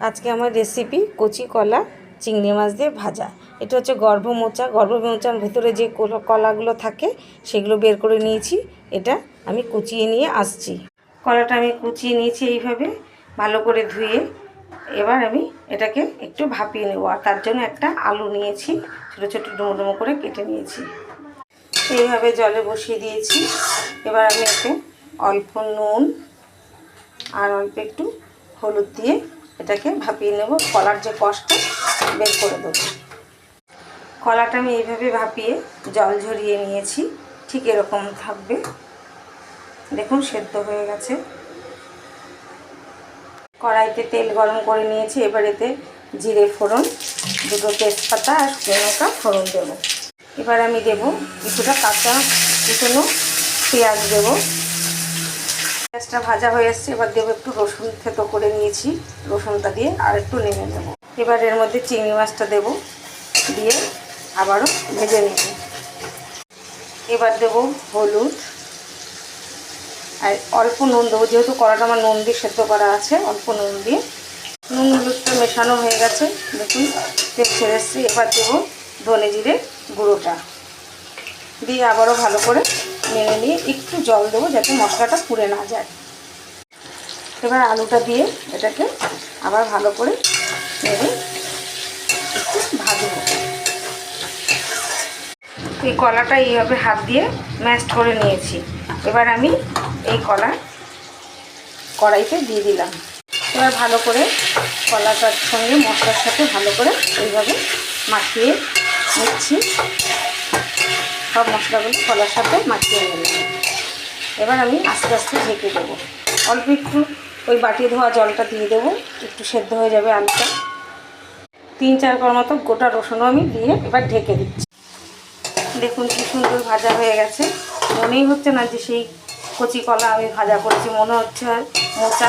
আজকে আমার রেসিপি কচি কলা, চিংড়ি মাছ দিয়ে ভাজা। এটা হচ্ছে গর্ভমোচা। গর্ভমোচার ভেতরে যে কলা- কলাগুলো থাকে, সেগুলো বের করে নিয়েছি। এটা আমি কুচিয়ে নিয়ে আসছি। কলাটা আমি কুচিয়ে নিয়েছি এইভাবে, ভালো করে ধুয়ে। এবার আমি এটাকে একটু ভাপিয়ে নেব। আর তার জন্য একটা আলু নিয়েছি, ছোটো ছোটো ডুমো ডুমো করে কেটে নিয়েছি। এইভাবে জলে বসিয়ে দিয়েছি। এবার আমি এতে অল্প নুন আর অল্প একটু হলুদ দিয়ে এটাকে ভাপিয়ে নেব। কলার যে কষ্ট, বের করে দেবো। কলাটা আমি এইভাবে ভাপিয়ে জল ঝরিয়ে নিয়েছি। ঠিক এরকম থাকবে। দেখুন, সেদ্ধ হয়ে গেছে। কড়াইতে তেল গরম করে নিয়েছি। এবার এতে জিরে ফোড়ন, দুটো তেজপাতা আর লঙ্কা ফোড়ন দেবো। এবার আমি দেবো কিছুটা কাঁচা, কুচনো পেঁয়াজ দেবো। পেঁয়াজটা ভাজা হয়ে এসছে, এবার দেবো একটু রসুন থেতো করে নিয়েছি, রসুনটা দিয়ে আর একটু নেমে নেব। এবার এর মধ্যে চিংড়ি মাছটা দেবো, দিয়ে আবারও ভেজে নেব। এবার দেবো হলুদ, আর অল্প নুন দেবো, যেহেতু কড়াটা আমার নুন দিয়ে সেদ্ধ করা আছে, অল্প নুন দিয়ে। নুন হলুদটা মেশানো হয়ে গেছে, দেখুন, তেল ছেড়ে এসছে। এবার দেবো ধনে জিরে গুঁড়োটা, দিয়ে আবারও ভালো করে নেড়ে নিয়ে একটু জল দেবো যাতে মশলাটা পুড়ে না যায়। এবার আলুটা দিয়ে এটাকে আবার ভালো করে নেড়ে একটু ভাজবো। এই কলাটা এইভাবে হাত দিয়ে ম্যাশড করে নিয়েছি। এবার আমি এই কলা কড়াইতে দিয়ে দিলাম। এবার ভালো করে কলাটার সঙ্গে মশলার সাথে ভালো করে এইভাবে মাখিয়ে নিচ্ছি। সব মশলাগুলো কলার সাথে মাখিয়ে নিলাম। এবার আমি আস্তে আস্তে ঢেকে দেবো। অল্প একটু ওই বাটি ধোয়া জলটা দিয়ে দেবো, একটু সেদ্ধ হয়ে যাবে আলুটা তিন চার কর মতো গোটা রসুনও আমি দিয়ে এবার ঢেকে দিচ্ছি। দেখুন কি সুন্দর ভাজা হয়ে গেছে। মনেই হচ্ছে না যে সেই কচি কলা আমি ভাজা করছি, মনে হচ্ছে মোচা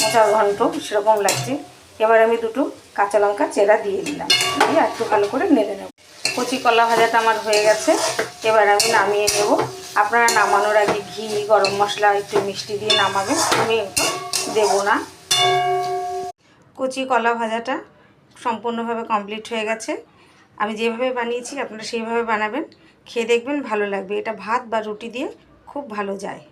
মোচার ঘন্ট, সেরকম লাগছে। এবার আমি দুটো কাঁচা লঙ্কা চেরা দিয়ে দিলাম। দিয়ে একটু ভালো করে নেড়ে নেব। কচি কলা ভাজাটা আমার হয়ে গেছে। এবার আমি নামিয়ে নেব। আপনারা নামানোর আগে ঘি, গরম মশলা, একটু মিষ্টি দিয়ে নামাবেন। আমি একটু দেবো না। কচি কলা ভাজাটা সম্পূর্ণভাবে কমপ্লিট হয়ে গেছে। আমি যেভাবে বানিয়েছি, আপনারা সেইভাবে বানাবেন। খেয়ে দেখবেন ভালো লাগবে। এটা ভাত বা রুটি দিয়ে খুব ভালো যায়।